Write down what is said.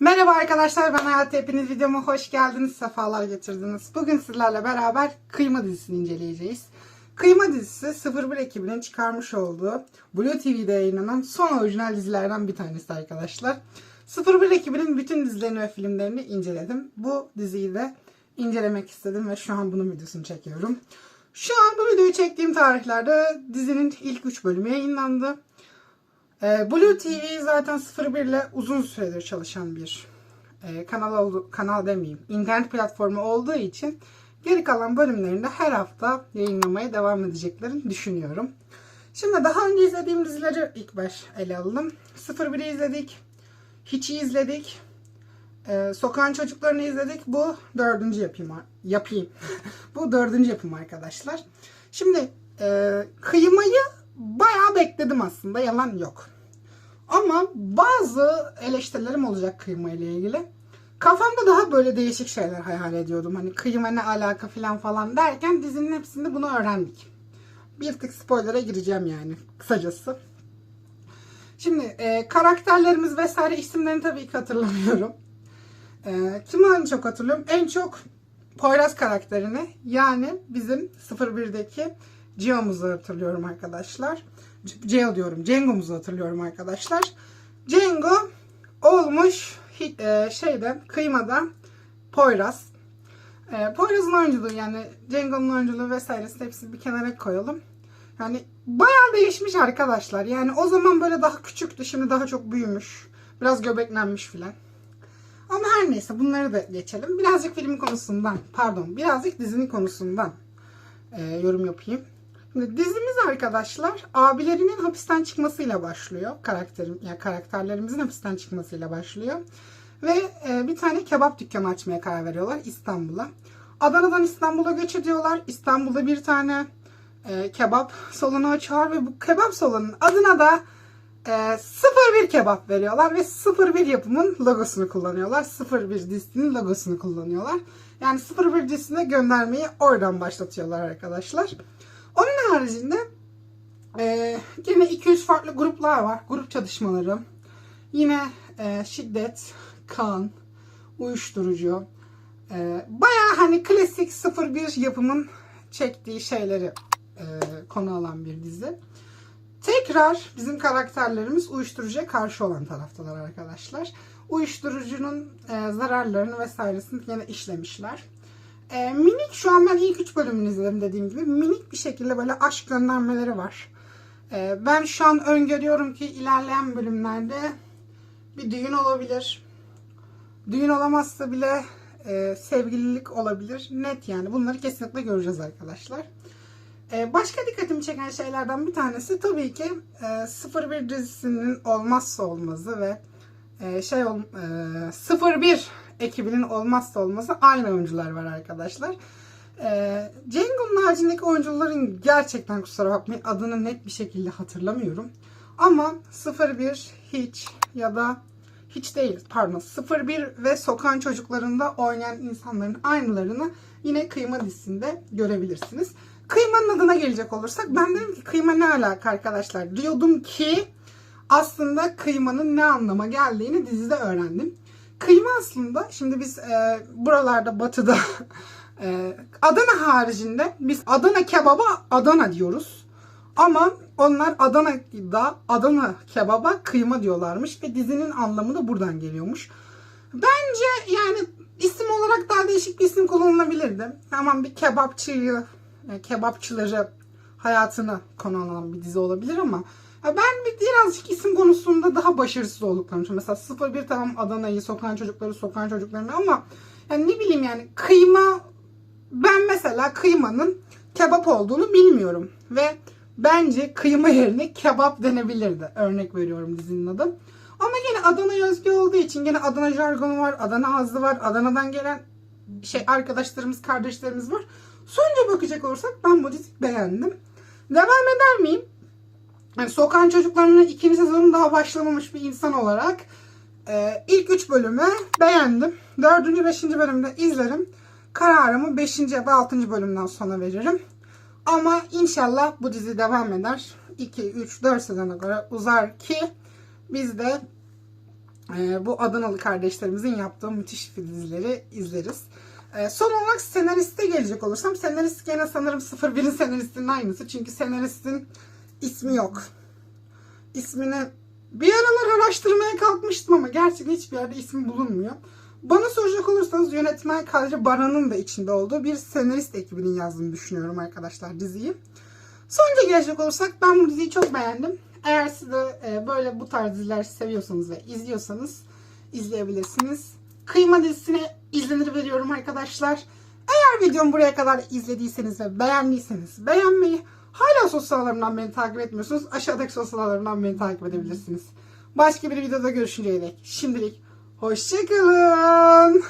Merhaba arkadaşlar ben Hayat hepiniz videoma hoş geldiniz sefalar getirdiniz. Bugün sizlerle beraber Kıyma dizisini inceleyeceğiz. Kıyma dizisi 01 ekibinin çıkarmış olduğu Blue TV'de yayınlanan son orijinal dizilerden bir tanesi arkadaşlar. 01 ekibinin bütün dizilerini ve filmlerini inceledim. Bu diziyi de incelemek istedim ve şu an bunun videosunu çekiyorum. Şu an bu videoyu çektiğim tarihlerde dizinin ilk 3 bölümü yayınlandı. Ee, Blue TV zaten 01 ile uzun süredir çalışan bir e, kanal oldu, kanal demeyeyim, internet platformu olduğu için geri kalan bölümlerinde her hafta yayınlamaya devam edeceklerini düşünüyorum. Şimdi daha önce izlediğim dizileri ilk baş ele alalım. 01'i izledik, Hiç'i izledik, e, Sokağın Çocuklarını izledik. Bu dördüncü yapayım. yapayım. Bu dördüncü yapım arkadaşlar. Şimdi e, kıymayı bayağı bekledim aslında. Yalan yok. Ama bazı eleştirilerim olacak kıyma ile ilgili. Kafamda daha böyle değişik şeyler hayal ediyordum. Hani kıyma ne alaka falan falan derken dizinin hepsinde bunu öğrendik. Bir tık spoilere gireceğim yani kısacası. Şimdi e, karakterlerimiz vesaire isimlerini tabii ki hatırlamıyorum. E, kimi en çok hatırlıyorum? En çok Poyraz karakterini yani bizim 01'deki Gio'muzu hatırlıyorum arkadaşlar. Geo diyorum. Cengo'muzu hatırlıyorum arkadaşlar. Cengo olmuş e, şeyde kıymada Poyraz. E, Poyraz'ın oyunculuğu yani Cengo'nun oyunculuğu vesairesi hepsini bir kenara koyalım. Yani bayağı değişmiş arkadaşlar. Yani o zaman böyle daha küçüktü. Şimdi daha çok büyümüş. Biraz göbeklenmiş filan. Ama her neyse bunları da geçelim. Birazcık film konusundan pardon birazcık dizinin konusundan e, yorum yapayım. Dizimiz arkadaşlar abilerinin hapisten çıkmasıyla başlıyor. Karakterim, yani karakterlerimizin hapisten çıkmasıyla başlıyor. Ve e, bir tane kebap dükkanı açmaya karar veriyorlar İstanbul'a. Adana'dan İstanbul'a göç ediyorlar. İstanbul'da bir tane e, kebap salonu açıyor ve bu kebap salonunun adına da e, 01 kebap veriyorlar ve 01 yapımın logosunu kullanıyorlar. 01 dizisinin logosunu kullanıyorlar. Yani 01 dizisine göndermeyi oradan başlatıyorlar arkadaşlar. Onun haricinde e, yine 200 farklı gruplar var. Grup çalışmaları. Yine e, şiddet, kan, uyuşturucu. E, Baya hani klasik 01 yapımın çektiği şeyleri e, konu alan bir dizi. Tekrar bizim karakterlerimiz uyuşturucuya karşı olan taraftalar arkadaşlar. Uyuşturucunun e, zararlarını vesairesini yine işlemişler. E, minik şu an ben ilk 3 bölümünü izledim dediğim gibi. Minik bir şekilde böyle aşk göndermeleri var. E, ben şu an öngörüyorum ki ilerleyen bölümlerde bir düğün olabilir. Düğün olamazsa bile e, sevgililik olabilir. Net yani. Bunları kesinlikle göreceğiz arkadaşlar. E, başka dikkatimi çeken şeylerden bir tanesi tabii ki e, 01 dizisinin olmazsa olmazı ve e, şey ol, e, 01 ekibinin olmazsa olmazı aynı oyuncular var arkadaşlar. E, Cengo'nun haricindeki oyuncuların gerçekten kusura bakmayın adını net bir şekilde hatırlamıyorum. Ama 01 hiç ya da hiç değil pardon 01 ve Sokan Çocuklarında oynayan insanların aynılarını yine Kıyma dizisinde görebilirsiniz. Kıymanın adına gelecek olursak ben dedim ki kıyma ne alaka arkadaşlar diyordum ki aslında kıymanın ne anlama geldiğini dizide öğrendim. Kıyma aslında şimdi biz e, buralarda batıda e, Adana haricinde biz Adana kebaba Adana diyoruz. Ama onlar Adana'da Adana kebaba kıyma diyorlarmış ve dizinin anlamı da buradan geliyormuş. Bence yani isim olarak daha değişik bir isim kullanılabilirdi. Tamam bir kebapçıyı, yani kebapçıları hayatını konu alan bir dizi olabilir ama ben bir birazcık isim konusunda daha başarısız olduklarını düşünüyorum. Mesela 01 tamam Adana'yı, sokan çocukları, sokan çocuklarını ama yani ne bileyim yani kıyma ben mesela kıymanın kebap olduğunu bilmiyorum ve bence kıyma yerine kebap denebilirdi. Örnek veriyorum dizinin adı. Ama yine Adana özgü olduğu için yine Adana jargonu var, Adana ağzı var, Adana'dan gelen şey arkadaşlarımız, kardeşlerimiz var. Sonuca bakacak olursak ben bu diziyi beğendim. Devam eder miyim? Yani Sokan Çocukları'nın ikinci sezonu daha başlamamış bir insan olarak e, ilk üç bölümü beğendim. Dördüncü, beşinci bölümde izlerim. Kararımı beşinci ya da altıncı bölümden sonra veririm. Ama inşallah bu dizi devam eder. 2, 3, 4 sezona göre uzar ki biz de e, bu Adanalı kardeşlerimizin yaptığı müthiş dizileri izleriz. E, son olarak senariste gelecek olursam senarist gene sanırım 01'in senaristinin aynısı. Çünkü senaristin ismi yok. İsmini bir aralar araştırmaya kalkmıştım ama gerçekten hiçbir yerde ismi bulunmuyor. Bana soracak olursanız yönetmen Kadri Baran'ın da içinde olduğu bir senarist ekibinin yazdığını düşünüyorum arkadaşlar diziyi. Sonuca gelecek olursak ben bu diziyi çok beğendim. Eğer siz de e, böyle bu tarz diziler seviyorsanız ve izliyorsanız izleyebilirsiniz. Kıyma dizisine izlenir veriyorum arkadaşlar. Eğer videomu buraya kadar izlediyseniz ve beğendiyseniz beğenmeyi, hala sosyal ağlarımdan beni takip etmiyorsunuz. Aşağıdaki sosyal ağlarımdan beni takip edebilirsiniz. Başka bir videoda görüşünceye dek şimdilik hoşçakalın.